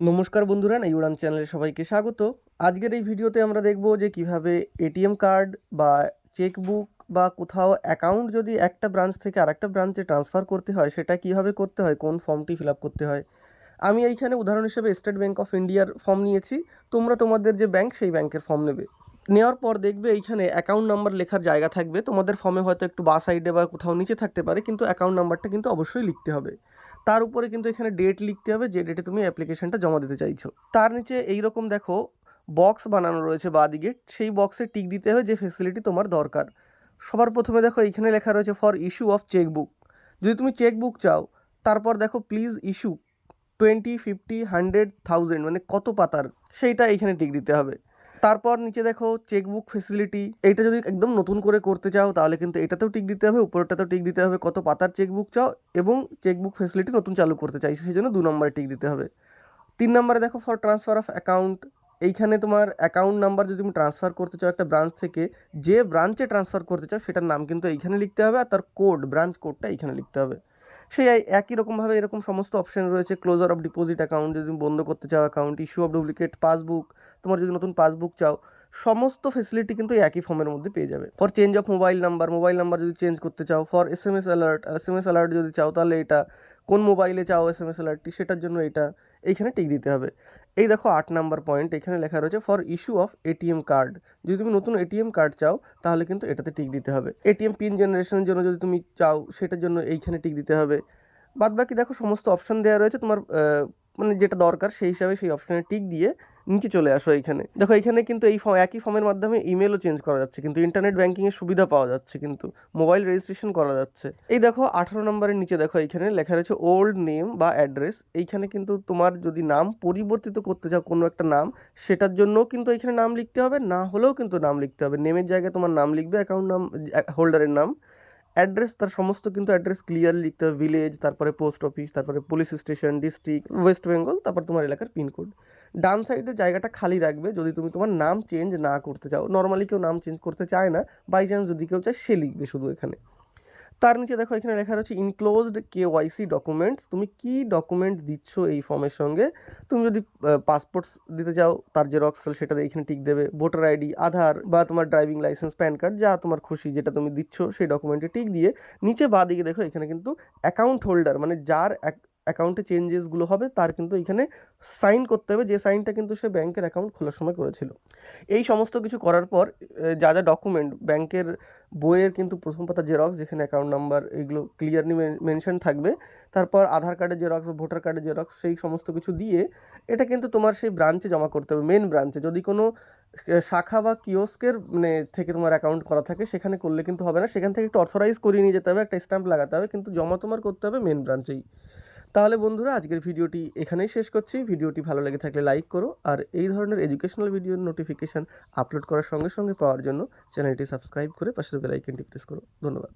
নমস্কার বন্ধুরা এই উড়ান চ্যানেলে সবাইকে স্বাগত। আজকের এই ভিডিওতে আমরা দেখব যে কীভাবে এটিএম কার্ড বা চেকবুক বা কোথাও অ্যাকাউন্ট যদি একটা ব্রাঞ্চ থেকে আরেকটা ব্রাঞ্চে ট্রান্সফার করতে হয়, সেটা কীভাবে করতে হয়, কোন ফর্মটি ফিল করতে হয়। আমি এইখানে উদাহরণ হিসেবে স্টেট ব্যাঙ্ক অফ ইন্ডিয়ার ফর্ম নিয়েছি, তোমরা তোমাদের যে ব্যাংক, সেই ব্যাংকের ফর্ম নেবে। নেওয়ার পর দেখবে এইখানে অ্যাকাউন্ট নাম্বার লেখার জায়গা থাকবে, তোমাদের ফর্মে হয়তো একটু বা সাইডে বা কোথাও নিচে থাকতে পারে, কিন্তু অ্যাকাউন্ট নাম্বারটা কিন্তু অবশ্যই লিখতে হবে। তার উপরে কিন্তু এখানে ডেট লিখতে হবে যে ডেটে তুমি অ্যাপ্লিকেশনটা জমা দিতে চাইছো। তার নিচে এইরকম দেখো বক্স বানানো রয়েছে বাদিকে, সেই বক্সে টিক দিতে হবে যে ফেসিলিটি তোমার দরকার। সবার প্রথমে দেখো এইখানে লেখা রয়েছে ফর ইস্যু অফ চেকবুক যদি তুমি চেকবুক চাও, তারপর দেখো please issue twenty fifty hundred thousand মানে কত পাতার, সেইটা এইখানে টিক দিতে হবে। তারপর নিচে দেখো চেকবুক ফেসিলিটি এইটা যদি একদম নতুন করে করতে চাও তাহলে কিন্তু এটাতেও টিক দিতে হবে, উপরেরটাতেও টিক দিতে হবে, কত পাতার চেকবুক চাও এবং চেকবুক ফেসিলিটি নতুন চালু করতে চাই সেই জন্য দু নম্বরে টিক দিতে হবে। তিন নম্বরে দেখো ফর ট্রান্সফার অফ অ্যাকাউন্ট এইখানে তোমার অ্যাকাউন্ট নাম্বার যদি তুমি ট্রান্সফার করতে চাও একটা ব্রাঞ্চ থেকে, যে ব্রাঞ্চে ট্রান্সফার করতে চাও সেটার নাম কিন্তু এইখানে লিখতে হবে আর তার কোড ব্রাঞ্চ কোডটা এইখানে লিখতে হবে। সেই একই রকমভাবে এরকম সমস্ত অপশন রয়েছে ক্লোজার অফ ডিপোজিট অ্যাকাউন্ট যদি তুমি বন্ধ করতে চাও account issue of duplicate passbook তোমার যদি নতুন পাসবুক চাও, সমস্ত ফেসিলিটি কিন্তু একই ফর্মের মধ্যে পেয়ে যাবে। For change of mobile number mobile number যদি চেঞ্জ করতে চাও for S M S alert S M S alert যদি চাও, তাহলে এটা কোন মোবাইলে চাও এস এম এস অ্যালার্টটি সেটার জন্য এটা এইখানে টিক দিতে হবে। এই দেখো আট নাম্বার পয়েন্ট এখানে লেখা রয়েছে for issue of ATM card যদি তুমি নতুন এটিএম কার্ড চাও, তাহলে কিন্তু এটাতে টিক দিতে হবে। এটিএম পিন জেনারেশনের জন্য যদি তুমি চাও, সেটার জন্য এইখানে টিক দিতে হবে। বাদ বাকি দেখো সমস্ত অপশন দেওয়া রয়েছে, তোমার মানে যেটা দরকার, সেই হিসাবে সেই অপশানে টিক দিয়ে নিচে চলে আসো এইখানে। দেখো এখানে কিন্তু এই ফর্ম একই ফর্মের মাধ্যমে ইমেলও চেঞ্জ করা যাচ্ছে, কিন্তু ইন্টারনেট ব্যাঙ্কিংয়ের সুবিধা পাওয়া যাচ্ছে কিন্তু মোবাইল রেজিস্ট্রেশন করা যাচ্ছে। এই দেখো, আঠারো নম্বরের নিচে দেখো, এইখানে লেখা রয়েছে ওল্ড নেম বা অ্যাড্রেস এইখানে কিন্তু তোমার যদি নাম পরিবর্তিত করতে চাও কোনো একটা নাম, সেটার জন্যও কিন্তু এখানে নাম লিখতে হবে, না হলেও কিন্তু নাম লিখতে হবে। নেমের জায়গায় তোমার নাম লিখবে অ্যাকাউন্ট নাম হোল্ডারের নাম। অ্যাড্রেস, তার সমস্ত কিন্তু অ্যাড্রেস ক্লিয়ার লিখতে হবে। ভিলেজ তারপরে পোস্ট অফিস তারপরে police station district West Bengal তারপর তোমার এলাকার পিনকোড ডান সাইডে জায়গাটা খালি রাখবে। যদি তুমি তোমার নাম চেঞ্জ না করতে চাও নর্মালি কেউ নাম চেঞ্জ করতে চায় না। বাই চান্স যদি কেউ চায়, সে লিখবে শুধু এখানে। তার নিচে দেখো, এখানে লেখা রয়েছে ইনক্লোজড কে ওয়াইসি ডকুমেন্টস তুমি কি ডকুমেন্ট দিচ্ছ এই ফর্মের সঙ্গে? তুমি যদি পাসপোর্ট দিতে চাও, তার জেরক্স সেটা এখানে টিক দেবে। ভোটার আইডি আধার বা তোমার ড্রাইভিং লাইসেন্স প্যান কার্ড যা তোমার খুশি যেটা তুমি দিচ্ছ, সেই ডকুমেন্টে টিক দিয়ে, নিচে বাঁ দিকে দেখো, এখানে কিন্তু অ্যাকাউন্ট হোল্ডার মানে যার অ্যাকাউন্টে চেঞ্জেসগুলো হবে, তার কিন্তু এখানে সাইন করতে হবে, যে সাইনটা কিন্তু সে ব্যাংকের অ্যাকাউন্ট খোলার সময় করেছিল। এই সমস্ত কিছু করার পর যা যা ডকুমেন্ট ব্যাংকের বইয়ের কিন্তু প্রথম পাতা জেরক্স যেখানে অ্যাকাউন্ট নাম্বার এগুলো ক্লিয়ারলি মেনশন থাকবে, তারপর আধার কার্ডের জেরক্স বা ভোটার কার্ডের জেরক্স সেই সমস্ত কিছু দিয়ে, এটা কিন্তু তোমার সেই ব্রাঞ্চে জমা করতে হবে মেন ব্রাঞ্চে যদি কোনো শাখা বা কিওস্কের মানে থেকে তোমার অ্যাকাউন্ট করা থাকে, সেখানে করলে কিন্তু হবে না। সেখান থেকে একটু অথরাইজ করিয়ে নিয়ে যেতে হবে, একটা স্ট্যাম্প লাগাতে হবে, কিন্তু জমা তোমার করতে হবে মেন ব্রাঞ্চেই তাহলে বন্ধুরা, আজকের ভিডিওটি এখানেই শেষ করছি। ভিডিওটি ভালো লেগে থাকলে লাইক করো আর এই ধরনের এডুকেশনাল ভিডিওর নোটিফিকেশান আপলোড করার সঙ্গে সঙ্গে পাওয়ার জন্য চ্যানেলটি সাবস্ক্রাইব করে পাশের বেলাইকেনটি প্রেস করো। ধন্যবাদ।